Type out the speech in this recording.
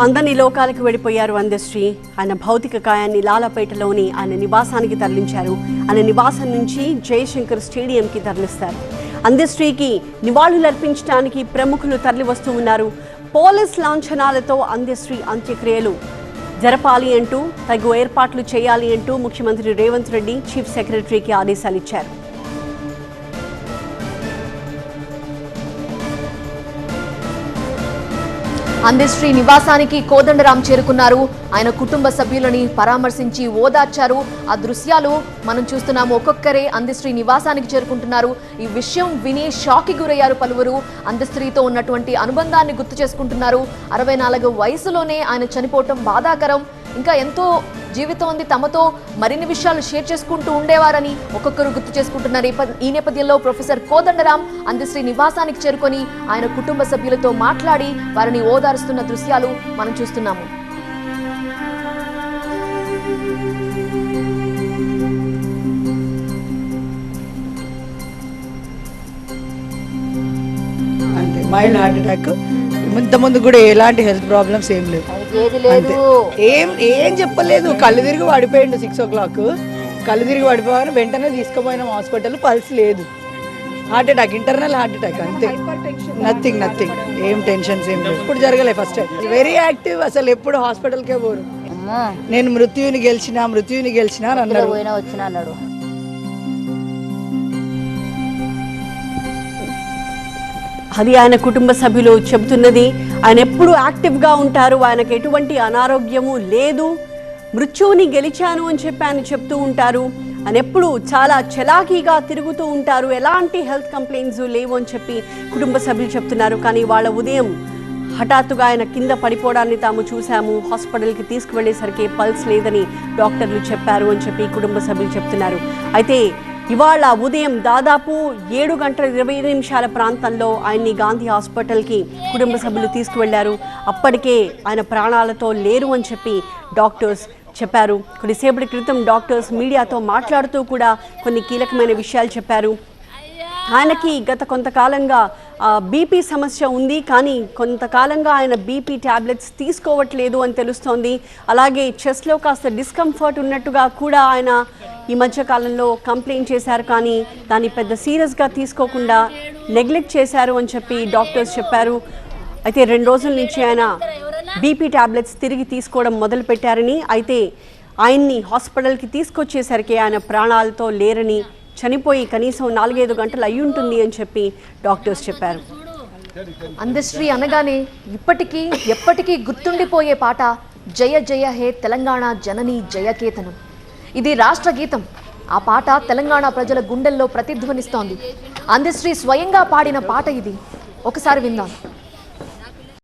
అందని లోకాలకు వెళ్ళిపోయారు అందశ్రీ ఆయన భౌతిక కాయాన్ని లాలపేటలోని ఆయన నివాసానికి తరలించారు. ఆయన నివాసం నుంచి జయశంకర్ స్టేడియంకి తరలిస్తారు. అందశ్రీకి నివాళులర్పించడానికి ప్రముఖులు తరలి వస్తూ ఉన్నారు. పోలీస్ లాంఛనాలతో అందశ్రీ అంత్యక్రియలు జరపాలి అంటూ తగు ఏర్పాట్లు చేయాలి అంటూ ముఖ్యమంత్రి రేవంత్ రెడ్డి చీఫ్ సెక్రటరీకి ఆదేశాలు ఇచ్చారు అందశ్రీ నివాసానికి కోదండరాం చేరుకున్నారు. ఆయన కుటుంబ సభ్యులని పరామర్శించి ఓదార్చారు. ఆ దృశ్యాలు మనం చూస్తున్నాము. ఒక్కొక్కరే అందశ్రీ నివాసానికి చేరుకుంటున్నారు. ఈ విషయం విని షాక్కి గురయ్యారు పలువురు. అందశ్రీతో ఉన్నటువంటి అనుబంధాన్ని గుర్తు చేసుకుంటున్నారు. అరవై నాలుగు వయసులోనే ఆయన చనిపోవటం బాధాకరం. ఇంకా ఎంతో జీవితం ఉంది తమతో మరిన్ని విషయాలు షేర్ చేసుకుంటూ ఉండేవారని ఒక్కొక్కరు గుర్తు చేసుకుంటున్నారు. ఈ నేపథ్యంలో ప్రొఫెసర్ కోదండరాం అందశ్రీ నివాసానికి చేరుకొని ఆయన కుటుంబ సభ్యులతో మాట్లాడి వారిని ఓదారుస్తున్న దృశ్యాలు మనం చూస్తున్నాము. Mild heart attack. ఇంత ముందు కూడా ఎలాంటి హెల్త్ ప్రాబ్లమ్స్ ఏం లేవు. ఏం ఏం చెప్పలేదు. కళ్ళు తిరిగి పడిపోయిండు సిక్స్ ఓ క్లాక్ కళ్ళు తిరిగి పడిపోయాను వెంటనే తీసుకుపోయినాం హాస్పిటల్ పల్స్ లేదు. Heart attack internal heart attack అంతే. నథింగ్ నథింగ్ ఏం టెన్షన్స్ ఏం ఇప్పుడు జరగలేదు ఫస్ట్ వెరీ యాక్టివ్ అసలు ఎప్పుడు హాస్పిటల్కే పోరు. నేను మృత్యువుని గెలిచిన మృత్యువుని గెలిచిన అని అన్నారు. పోయినా వచ్చిన అన్నాడు. అది ఆయన కుటుంబ సభ్యులు చెబుతున్నది ఆయన ఎప్పుడు యాక్టివ్గా ఉంటారు ఆయనకు ఎటువంటి అనారోగ్యము లేదు. మృత్యువుని గెలిచాను అని చెప్పి ఆయన చెప్తూ ఉంటారు. ఆయన ఎప్పుడు చాలా చలాకీగా తిరుగుతూ ఉంటారు. ఎలాంటి హెల్త్ కంప్లైంట్స్ లేవు అని చెప్పి కుటుంబ సభ్యులు చెప్తున్నారు. కానీ వాళ్ళ ఉదయం హఠాత్తుగా ఆయన కింద పడిపోవడాన్ని తాము చూశాము. హాస్పిటల్కి తీసుకువెళ్ళేసరికి పల్స్ లేదని డాక్టర్లు చెప్పారు అని చెప్పి కుటుంబ సభ్యులు చెప్తున్నారు. అయితే ఇవాళ ఉదయం దాదాపు ఏడు గంటల ఇరవై నిమిషాల ప్రాంతంలో ఆయన్ని గాంధీ హాస్పిటల్కి కుటుంబ సభ్యులు తీసుకువెళ్ళారు. అప్పటికే ఆయన ప్రాణాలతో లేరు అని చెప్పి డాక్టర్స్ చెప్పారు. కొద్దిసేపటి క్రితం డాక్టర్స్ మీడియాతో మాట్లాడుతూ కూడా కొన్ని కీలకమైన విషయాలు చెప్పారు. ఆయనకి గత కొంతకాలంగా బీపీ సమస్య ఉంది కానీ కొంతకాలంగా ఆయన బీపీ ట్యాబ్లెట్స్ తీసుకోవట్లేదు అని తెలుస్తోంది. అలాగే చెస్ట్లో కాస్త డిస్కంఫర్ట్ ఉన్నట్టుగా కూడా ఆయన ఈ మధ్య కాలంలో కంప్లైంట్ చేశారు కానీ దాన్ని పెద్ద సీరియస్గా తీసుకోకుండా నెగ్లెక్ట్ చేశారు అని చెప్పి డాక్టర్స్ చెప్పారు. అయితే రెండు రోజుల నుంచి ఆయన బీపీ ట్యాబ్లెట్స్ తిరిగి తీసుకోవడం మొదలుపెట్టారని అయితే ఆయన్ని హాస్పిటల్కి తీసుకొచ్చేసరికి ఆయన ప్రాణాలతో లేరని చనిపోయి కనీసం నాలుగైదు గంటలు అయి ఉంటుంది అని చెప్పి డాక్టర్స్ చెప్పారు. అందశ్రీ అనగానే ఇప్పటికీ ఎప్పటికీ గుర్తుండిపోయే పాట జయ జయ హే తెలంగాణ జనని జయకేతనం. ఇది రాష్ట్ర గీతం. ఆ పాట తెలంగాణ ప్రజల గుండెల్లో ప్రతిధ్వనిస్తోంది. అందశ్రీ స్వయంగా పాడిన పాట ఇది. ఒకసారి విందాం.